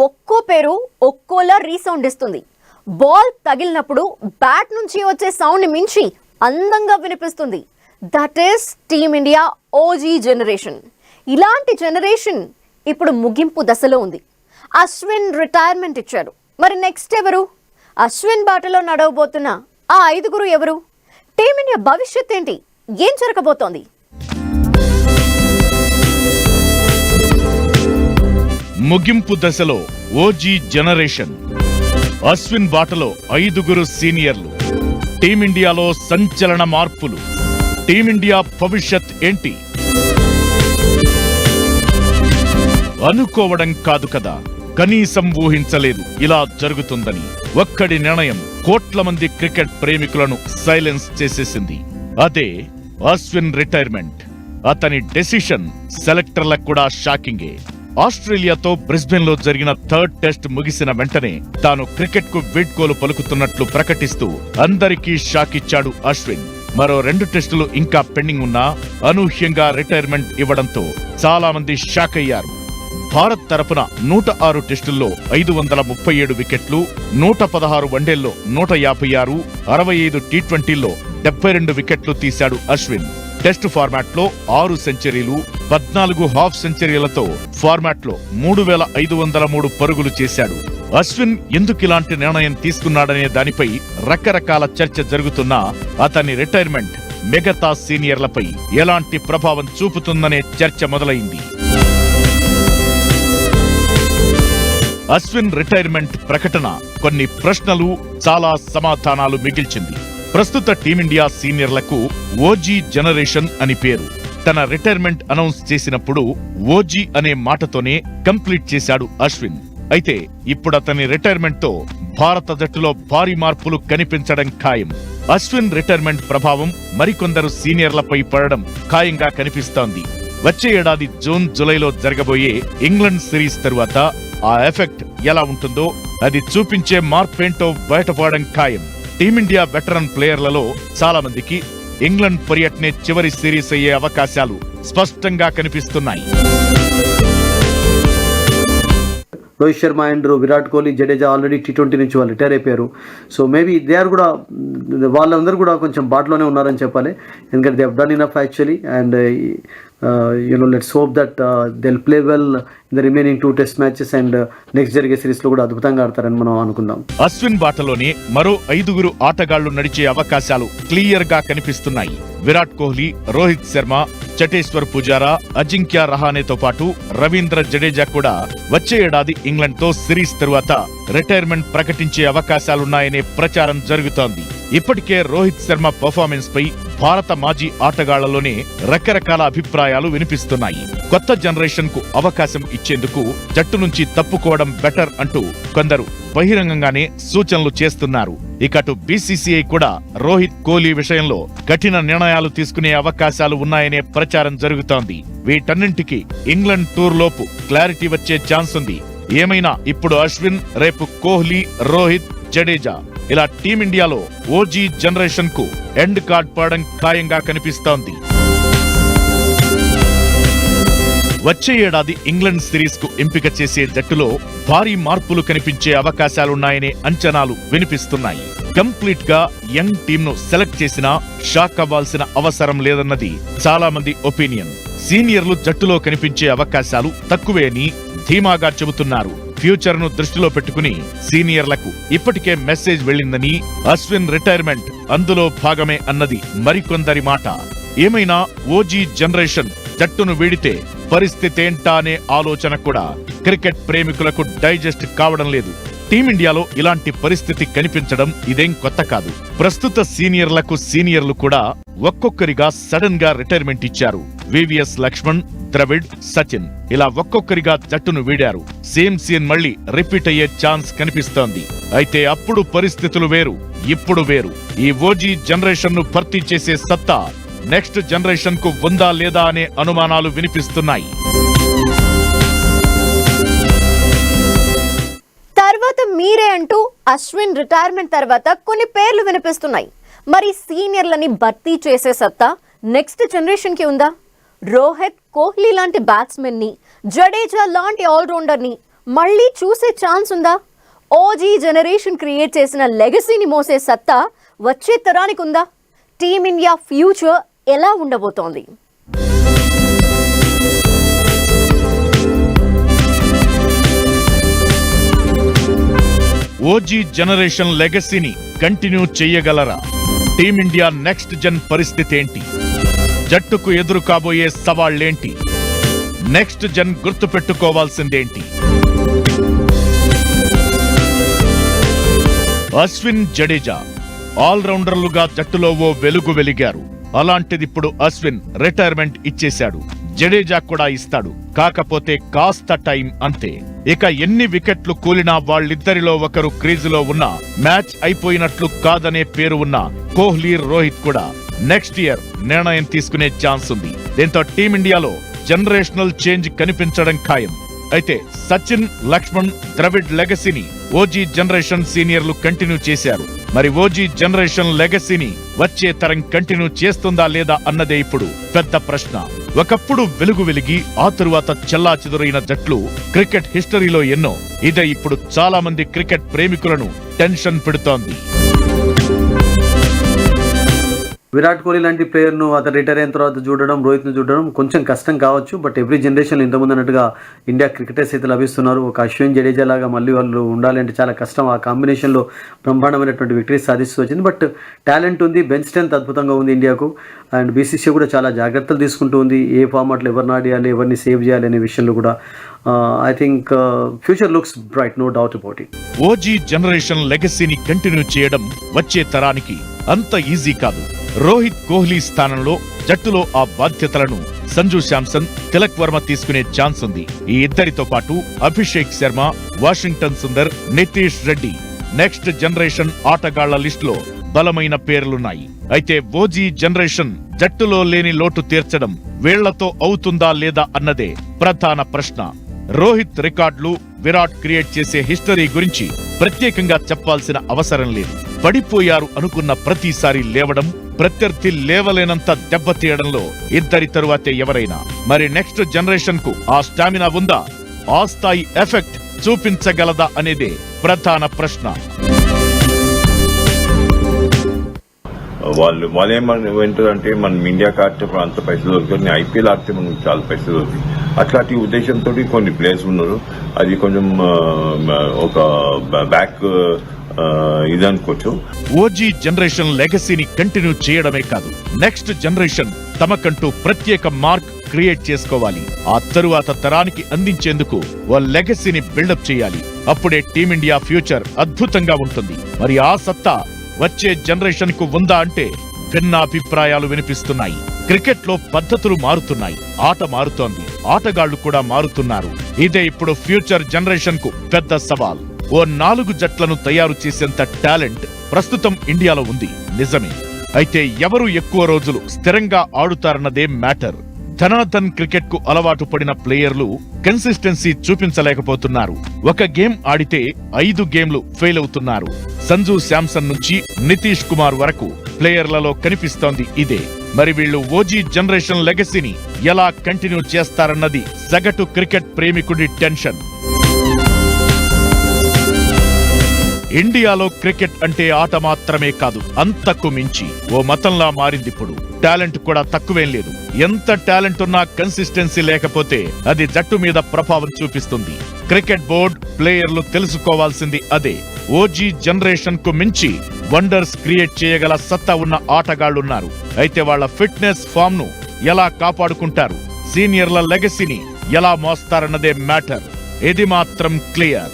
ఒక్కో పేరు ఒక్కోలా రీసౌండ్ ఇస్తుంది. బాల్ తగిలినప్పుడు బ్యాట్ నుంచి వచ్చే సౌండ్ మించి అందంగా వినిపిస్తుంది. That is team India OG generation ఇలాంటి జనరేషన్ ఇప్పుడు ముగింపు దశలో ఉంది. అశ్విన్ రిటైర్మెంట్ ఇచ్చారు. మరి నెక్స్ట్ ఎవరు? అశ్విన్ బాటలో నడవబోతున్న ఆ ఐదుగురు ఎవరు? టీమిండియా భవిష్యత్ ఏంటి? ఏం జరగబోతోంది? ముగింపు దశలో ఓజీ జనరేషన్. అశ్విన్ బాటలో ఐదుగురు సీనియర్లు. టీమిండియాలో సంచలన మార్పులు. టీమిండియా భవిష్యత్ ఏంటి? అనుకోవడం కాదు కదా. కనీసం ఊహించలేదు. ఇలా జరుగుతుందని. ఒక్కడి నిర్ణయం కోట్ల మంది క్రికెట్ ప్రేమికులను సైలెన్స్ చేసేసింది. అదే అశ్విన్ రిటైర్మెంట్. అతని డెసిషన్ సెలెక్టర్లకు కూడా షాకింగే. ఆస్ట్రేలియాతో బ్రిస్బెన్లో జరిగిన థర్డ్ టెస్ట్ ముగిసిన వెంటనే తాను క్రికెట్కు వీడ్కోలు పలుకుతున్నట్లు ప్రకటిస్తూ అందరికీ షాక్ ఇచ్చాడు అశ్విన్. మరో రెండు టెస్టులు ఇంకా పెండింగ్ ఉన్నా అనూహ్యంగా రిటైర్మెంట్ ఇవ్వడంతో చాలా మంది షాక్ అయ్యారు. భారత్ తరపున నూట ఆరు టెస్టుల్లో ఐదు వందల ముప్పై ఏడు వికెట్లు నూట పదహారు వన్డేల్లో నూట యాభై ఆరు అరవై ఐదు టీ ట్వంటీల్లో డెబ్బై రెండు వికెట్లు తీశాడు అశ్విన్. టెస్ట్ ఫార్మాట్లో ఆరు సెంచరీలు పద్నాలుగు హాఫ్ సెంచరీలతో ఫార్మాట్లో మూడు వేల ఐదు వందల మూడు పరుగులు చేశాడు. అశ్విన్ ఎందుకు ఇలాంటి నిర్ణయం తీసుకున్నాడనే దానిపై రకరకాల చర్చ జరుగుతున్నా అతని రిటైర్మెంట్ మిగతా సీనియర్లపై ఎలాంటి ప్రభావం చూపుతుందనే చర్చ మొదలైంది. అశ్విన్ రిటైర్మెంట్ ప్రకటన కొన్ని ప్రశ్నలు చాలా సమాధానాలు మిగిల్చింది. ప్రస్తుత టీమిండియా సీనియర్లకు ఓజీ జనరేషన్ అని పేరు. తన రిటైర్మెంట్ అనౌన్స్ చేసినప్పుడు ఓజీ అనే మాటతోనే కంప్లీట్ చేశాడు అశ్విన్. అయితే ఇప్పుడు అతని రిటైర్మెంట్తో భారత జట్టులో భారీ మార్పులు కనిపించడం ఖాయం. అశ్విన్ రిటైర్మెంట్ ప్రభావం మరికొందరు సీనియర్లపై పడడం ఖాయంగా కనిపిస్తోంది. వచ్చే ఏడాది జూన్ జులైలో జరగబోయే ఇంగ్లాండ్ సిరీస్ తరువాత ఆ ఎఫెక్ట్ ఎలా ఉంటుందో అది చూపించే మార్పేంటో బయటపడడం ఖాయం. టీమిండియా వెటరన్ ప్లేయర్లలో చాలా మందికి ఇంగ్లాండ్ పర్యటనే చివరి సిరీస్ అయ్యే అవకాశాలు స్పష్టంగా కనిపిస్తున్నాయి. Rohit Sharma and Virat Kohli Jadeja already T twenty నుంచి వాళ్ళు రిటైర్ అయిపోయారు. సో మేబీ దే ఆర్ కూడా వాళ్ళందరూ కూడా కొంచెం బాటలోనే ఉన్నారని చెప్పాలి. ఎందుకంటే they have done enough actually. And you know let's hope that they'll play well in the remaining two test matches and next జరిగే సిరీస్లో కూడా అద్భుతంగా ఆడతారని మనం అనుకుందాం. అశ్విన్ బాటలోనే మరో ఐదుగురు ఆటగాళ్ళు నడిచే అవకాశాలు క్లియర్గా కనిపిస్తున్నాయి. విరాట్ కోహ్లీ రోహిత్ శర్మ చటేశ్వర్ పుజారా అజింక్య రహానేతో పాటు రవీంద్ర జడేజా కూడా వచ్చే ఏడాది ఇంగ్లండ్తో సిరీస్ తరువాత రిటైర్మెంట్ ప్రకటించే అవకాశాలున్నాయనే ప్రచారం జరుగుతోంది. ఇప్పటికే రోహిత్ శర్మ పర్ఫార్మెన్స్ పై భారత మాజీ ఆటగాళ్ళలోనే రకరకాల అభిప్రాయాలు వినిపిస్తున్నాయి. కొత్త జనరేషన్కు అవకాశం ఇచ్చేందుకు జట్టు నుంచి తప్పుకోవడం బెటర్ అంటూ కొందరు బహిరంగంగానే సూచనలు చేస్తున్నారు. ఇకటు బీసీసీఐ కూడా రోహిత్ కోహ్లీ విషయంలో కఠిన నిర్ణయాలు తీసుకునే అవకాశాలు ఉన్నాయనే ప్రచారం జరుగుతోంది. వీటన్నింటికి ఇంగ్లండ్ టూర్ లోపు క్లారిటీ వచ్చే ఛాన్స్ ఉంది. ఏమైనా ఇప్పుడు అశ్విన్ రేపు కోహ్లీ రోహిత్ జడేజా ఇలా టీమిండియాలో ఓజీ జనరేషన్కు ఎండ్ కార్డ్ పడడం ఖాయంగా కనిపిస్తోంది. వచ్చే ఏడాది ఇంగ్లాండ్ సిరీస్కు ఎంపిక చేసే జట్టులో భారీ మార్పులు కనిపించే అవకాశాలున్నాయనే అంచనాలు వినిపిస్తున్నాయి. కంప్లీట్గా యంగ్ టీమ్ను సెలెక్ట్ చేసినా షాక్ అవ్వాల్సిన అవసరం లేదన్నది చాలా మంది ఒపీనియన్. సీనియర్లు జట్టులో కనిపించే అవకాశాలు తక్కువే అని ధీమాగా చెబుతున్నారు. ఫ్యూచర్ను దృష్టిలో పెట్టుకుని సీనియర్లకు ఇప్పటికే మెసేజ్ వెళ్ళిందని అశ్విన్ రిటైర్మెంట్ అందులో భాగమే అన్నది మరికొందరి మాట. ఏమైనా ఓజీ జనరేషన్ జట్టును వీడితే పరిస్థితేంటా అనే ఆలోచన కూడా క్రికెట్ ప్రేమికులకు డైజెస్ట్ కావడం లేదు. టీమిండియాలో ఇలాంటి పరిస్థితి కనిపించడం ఇదేం కొత్త కాదు. ప్రస్తుత సీనియర్లకు సీనియర్లు కూడా ఒక్కొక్కరిగా సడన్గా రిటైర్మెంట్ ఇచ్చారు. వివిఎస్ లక్ష్మణ్ ద్రవిడ్ సచిన్ ఇలా ఒక్కొక్కరిగా జట్టును వీడారు. సేమ్ సీన్ మళ్ళీ రిపీట్ అయ్యే ఛాన్స్ కనిపిస్తోంది. అయితే అప్పుడు పరిస్థితులు వేరు ఇప్పుడు వేరు. ఈ ఓజీ జనరేషన్ను భర్తీ చేసే సత్తా నెక్స్ట్ జనరేషన్కు ఉందా లేదా అనే అనుమానాలు వినిపిస్తున్నాయి. తర్వాత మీరే అంటూ అశ్విన్ రిటైర్మెంట్ తర్వాత కొన్ని పేర్లు వినిపిస్తున్నాయి. మరి సీనియర్లని భర్తీ చేసే సత్తా నెక్స్ట్ జనరేషన్కి ఉందా? రోహిత్ కోహ్లీ లాంటి బ్యాట్స్మెన్ని జడేజా లాంటి ఆల్రౌండర్ని మళ్ళీ చూసే ఛాన్స్ ఉందా? ఓజీ జనరేషన్ క్రియేట్ చేసిన లెగసీని మోసే సత్తా వచ్చే తరానికి ఉందా? టీమిండియా ఫ్యూచర్ ఎలా ఉండబోతోంది? ఓజీ జనరేషన్ లెగసీని కంటిన్యూ చేయగలరా? టీమిండియా నెక్స్ట్ జన్ పరిస్థితి ఏంటి? జట్టుకు ఎదురు కాబోయే సవాళ్ళేంటి నెక్స్ట్ జన్ గుర్తుపెట్టుకోవాల్సిందేంటి? అశ్విన్ జడేజా ఆల్రౌండర్లుగా జట్టులో ఓ వెలుగు వెలిగారు. అలాంటిదిప్పుడు అశ్విన్ రిటైర్మెంట్ ఇచ్చేశాడు. జడేజా కూడా ఇస్తాడు. కాకపోతే కాస్త టైం అంతే. ఇక ఎన్ని వికెట్లు కూలినా వాళ్ళిద్దరిలో ఒకరు క్రీజులో ఉన్నా మ్యాచ్ అయిపోయినట్లు కాదనే పేరు ఉన్న కోహ్లీ రోహిత్ కూడా. నెక్స్ట్ ఇయర్ నిర్ణయం తీసుకునే ఛాన్స్ ఉంది. దీంతో టీమిండియాలో జనరేషనల్ చేంజ్ కనిపించడం ఖాయం. అయితే సచిన్ లక్ష్మణ్ ద్రవిడ్ లెగసీని ఓజీ జనరేషన్ సీనియర్లు కంటిన్యూ చేశారు. మరి ఓజీ జనరేషన్ లెగసీని వచ్చే తరం కంటిన్యూ చేస్తుందా లేదా అన్నదే ఇప్పుడు పెద్ద ప్రశ్న. ఒకప్పుడు వెలుగు వెలిగి ఆ తరువాత చెల్లా చెదురైన జట్లు క్రికెట్ హిస్టరీలో ఎన్నో. ఇదే ఇప్పుడు చాలా మంది క్రికెట్ ప్రేమికులను టెన్షన్ పెడుతోంది. విరాట్ కోహ్లీ లాంటి ప్లేయర్ను అతను రిటైర్ అయిన తర్వాత చూడడం రోహిత్ను చూడడం కొంచెం కష్టం కావచ్చు బట్ ఎవ్రీ జనరేషన్ ఇంతకుముందు అన్నట్టుగా ఇండియా క్రికెటర్స్ అయితే లభిస్తున్నారు. ఒక అశ్విన్ జడేజా లాగా మళ్ళీ వాళ్ళు ఉండాలంటే చాలా కష్టం. ఆ కాంబినేషన్లో బ్రహ్మాండమైనటువంటి విక్టరీ సాధిస్తూ వచ్చింది. బట్ టాలెంట్ ఉంది బెంచ్ స్ట్రెంత్ అద్భుతంగా ఉంది ఇండియాకు. అండ్ బీసీసీ కూడా చాలా జాగ్రత్తలు తీసుకుంటూ ఉంది. ఏ ఫార్మాట్లో ఎవరిని ఆడియాలి ఎవరిని సేవ్ చేయాలి అనే విషయంలో కూడా. I think future looks bright no doubt about it OG generation లెగసీని continue చేయడం వచ్చే తరానికి అంత ఈజీ కాదు. రోహిత్ కోహ్లీ స్థానంలో జట్టులో ఆ బాధ్యతలను సంజు శాంసన్ తిలక్ వర్మ తీసుకునే ఛాన్స్ ఉంది. ఈ ఇద్దరితో పాటు Abhishek Sharma Washington Sundar Nitish Reddy next generation ఆటగాళ్ళ లిస్టులో బలమైన పేర్లున్నాయి. అయితే ఓజీ జనరేషన్ జట్టులో లేని లోటు తీర్చడం వీళ్ళతో అవుతుందా లేదా అన్నదే ప్రధాన ప్రశ్న. రోహిత్ రికార్డులు విరాట్ క్రియేట్ చేసే హిస్టరీ గురించి ప్రత్యేకంగా చెప్పాల్సిన అవసరం లేదు. పడిపోయారు అనుకున్న ప్రతిసారి లేవడం ప్రత్యర్థి లేవలేనంత దెబ్బతీయడంలో ఇద్దరి తరువాతే ఎవరైనా? మరి నెక్స్ట్ జనరేషన్కు ఆ స్టామినా ఉందా? ఆ స్థాయి ఎఫెక్ట్ చూపించగలదా అనేదే ప్రధాన ప్రశ్న. వాళ్ళు వాళ్ళు ఏమని వింటారంటే మనం ఇండియా ఆడితే అంత పైసలు దొరుకుతుంది ఐపీఎల్ ఆడితే మనకు చాలా పైసలు దొరుకుతాయి అట్లాంటి ఉద్దేశంతో కొన్ని ప్లేయర్స్ ఉన్నారు. అది కొంచెం ఒక బ్యాక్ ఇది అనుకోవచ్చు. ఓజీ జనరేషన్ లెగసీని కంటిన్యూ చేయడమే కాదు. నెక్స్ట్ జనరేషన్ తమకంటూ ప్రత్యేక మార్క్ క్రియేట్ చేసుకోవాలి. ఆ తరువాత తరానికి అందించేందుకు ఓ లెగసీని బిల్డప్ చేయాలి. అప్పుడే టీమిండియా ఫ్యూచర్ అద్భుతంగా ఉంటుంది. మరి ఆ సత్తా వచ్చే జనరేషన్కు ఉందా అంటే భిన్నాభిప్రాయాలు వినిపిస్తున్నాయి. క్రికెట్లో పద్ధతులు మారుతున్నాయి. ఆట మారుతోంది. ఆటగాళ్ళు కూడా మారుతున్నారు. ఇదే ఇప్పుడు ఫ్యూచర్ జనరేషన్కు పెద్ద సవాల్. ఓ నాలుగు జట్లను తయారు చేసేంత టాలెంట్ ప్రస్తుతం ఇండియాలో ఉంది. నిజమే. అయితే ఎవరు ఎక్కువ రోజులు స్థిరంగా ఆడుతారన్నదే మ్యాటర్. ధనాధన్ క్రికెట్కు అలవాటు పడిన ప్లేయర్లు కన్సిస్టెన్సీ చూపించలేకపోతున్నారు. ఒక గేమ్ ఆడితే ఐదు గేమ్లు ఫెయిల్ అవుతున్నారు. సంజు శాంసన్ నుంచి నితీష్ కుమార్ వరకు ప్లేయర్లలో కనిపిస్తోంది ఇదే. మరి వీళ్ళు ఓజీ జనరేషన్ లెగసీని ఎలా కంటిన్యూ చేస్తారన్నది సగటు క్రికెట్ ప్రేమికుడి టెన్షన్. ఇండియాలో క్రికెట్ అంటే ఆట మాత్రమే కాదు అంతకు మించి. ఓ మతంలా మారింది ఇప్పుడు టాలెంట్ కూడా తక్కువేం లేదు. ఎంత టాలెంట్ ఉన్నా కన్సిస్టెన్సీ లేకపోతే అది జట్టు మీద ప్రభావం చూపిస్తుంది. క్రికెట్ బోర్డ్ ప్లేయర్లు తెలుసుకోవాల్సింది అదే. ఓజీ జనరేషన్కు మించి వండర్స్ క్రియేట్ చేయగల సత్తా ఉన్న ఆటగాళ్ళున్నారు అయితే వాళ్ళ ఫిట్నెస్ ఫామ్ను ఎలా కాపాడుకుంటారు? సీనియర్ల లెగసీని ఎలా మోస్తారన్నదే మ్యాటర్. ఇది మాత్రం క్లియర్.